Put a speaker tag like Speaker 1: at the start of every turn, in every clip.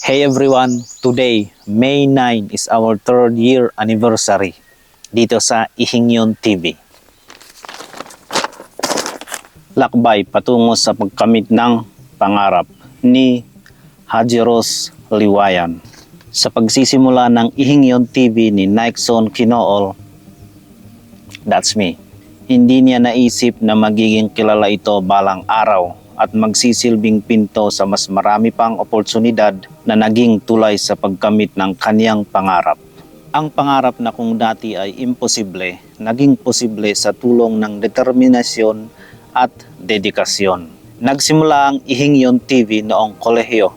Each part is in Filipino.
Speaker 1: Hey everyone, today, May 9 is our third year anniversary dito sa Ihingyon TV. Lakbay patungo sa pagkamit ng pangarap ni Haji Ros Liwayan. Sa pagsisimula ng Ihingyon TV ni Nixon Kinool, that's me. Hindi niya naisip na magiging kilala ito balang araw at magsisilbing pinto sa mas marami pang oportunidad na naging tulay sa pagkamit ng kaniyang pangarap. Ang pangarap na kung dati ay imposible, naging posible sa tulong ng determinasyon at dedikasyon. Nagsimula ang Ihingyon TV noong kolehiyo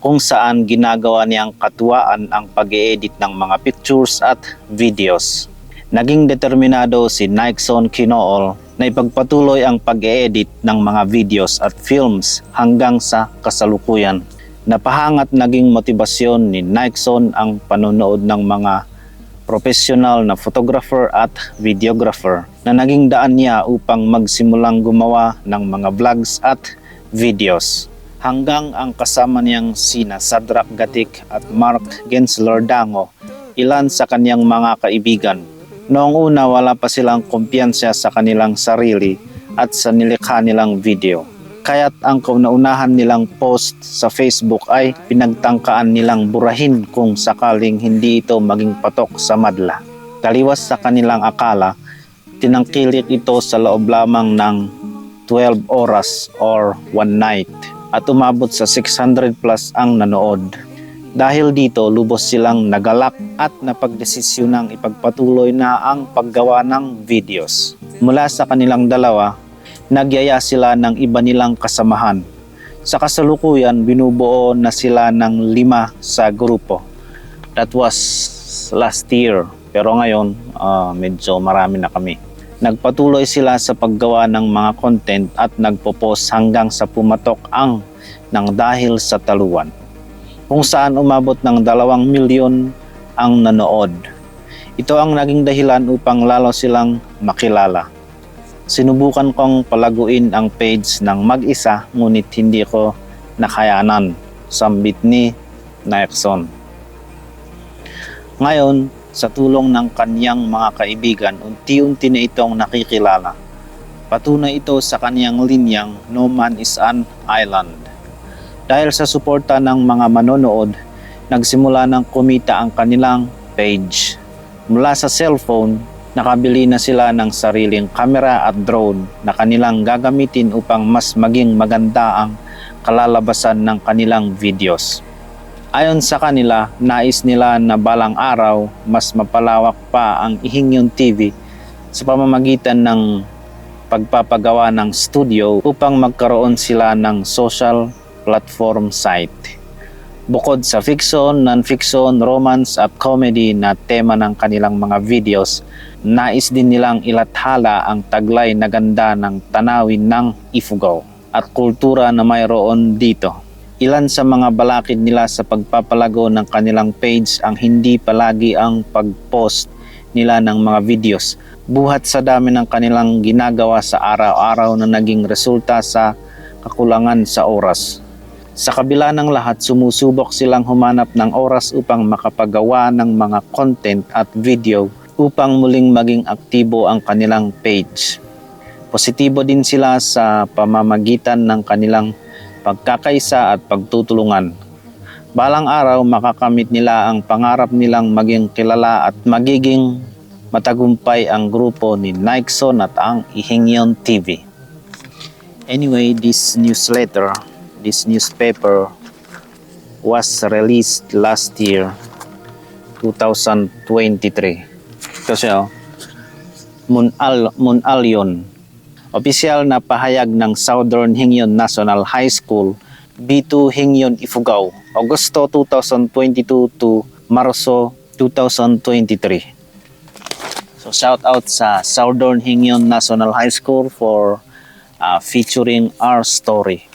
Speaker 1: kung saan ginagawa niyang katuwaan ang pag edit ng mga pictures at videos. Naging determinado si Nixon Kinool na ipagpatuloy ang pag-edit ng mga videos at films hanggang sa kasalukuyan. Napahangat naging motibasyon ni Nixon ang panonood ng mga professional na photographer at videographer na naging daan niya upang magsimulang gumawa ng mga vlogs at videos. Hanggang ang kasama niyang sina Sadrak Gatik at Mark Gensler Dango, ilan sa kanyang mga kaibigan Noong una wala pa silang kumpiyansya sa kanilang sarili at sa nilikha nilang video. Kaya't ang kauna-unahan nilang post sa Facebook ay pinagtangkaan nilang burahin kung sakaling hindi ito maging patok sa madla. Taliwas sa kanilang akala, tinangkilik ito sa loob lamang ng 12 oras or one night at umabot sa 600 plus ang nanood. Dahil dito, lubos silang nagalak at napagdesisyonang ipagpatuloy na ang paggawa ng videos. Mula sa kanilang dalawa, nagyaya sila ng iba nilang kasamahan. Sa kasalukuyan, binubuo na sila ng lima sa grupo. That was last year, pero ngayon ah, medyo marami na kami. Nagpatuloy sila sa paggawa ng mga content at nagpo-post hanggang sa pumatok ang ng dahil sa taluan kung saan umabot ng dalawang milyon ang nanood. Ito ang naging dahilan upang lalo silang makilala. Sinubukan kong palaguin ang page ng mag-isa ngunit hindi ko nakayanan. Sambit ni Nixon. Ngayon, sa tulong ng kanyang mga kaibigan, unti-unti na itong nakikilala. Patunay ito sa kanyang linyang No Man is an Island. Dahil sa suporta ng mga manonood, nagsimula ng kumita ang kanilang page. Mula sa cellphone, nakabili na sila ng sariling kamera at drone na kanilang gagamitin upang mas maging maganda ang kalalabasan ng kanilang videos. Ayon sa kanila, nais nila na balang araw mas mapalawak pa ang Ihingyon TV sa pamamagitan ng pagpapagawa ng studio upang magkaroon sila ng social platform site. Bukod sa fiction, non-fiction, romance at comedy na tema ng kanilang mga videos, nais din nilang ilathala ang taglay na ganda ng tanawin ng Ifugao at kultura na mayroon dito. Ilan sa mga balakid nila sa pagpapalago ng kanilang page ang hindi palagi ang pag-post nila ng mga videos buhat sa dami ng kanilang ginagawa sa araw-araw na naging resulta sa kakulangan sa oras. Sa kabila ng lahat, sumusubok silang humanap ng oras upang makapagawa ng mga content at video upang muling maging aktibo ang kanilang page. Positibo din sila sa pamamagitan ng kanilang pagkakaisa at pagtutulungan. Balang araw makakamit nila ang pangarap nilang maging kilala at magiging matagumpay ang grupo ni Nixon at ang Ihingyon TV. Anyway, this newsletter this newspaper was released last year 2023 kasi oh Munal Munalyon opisyal na pahayag ng Southern Hingyon National High School B2 Hingyon Ifugao Agosto 2022 to Marso 2023 So shout out sa Southern Hingyon National High School for uh, featuring our story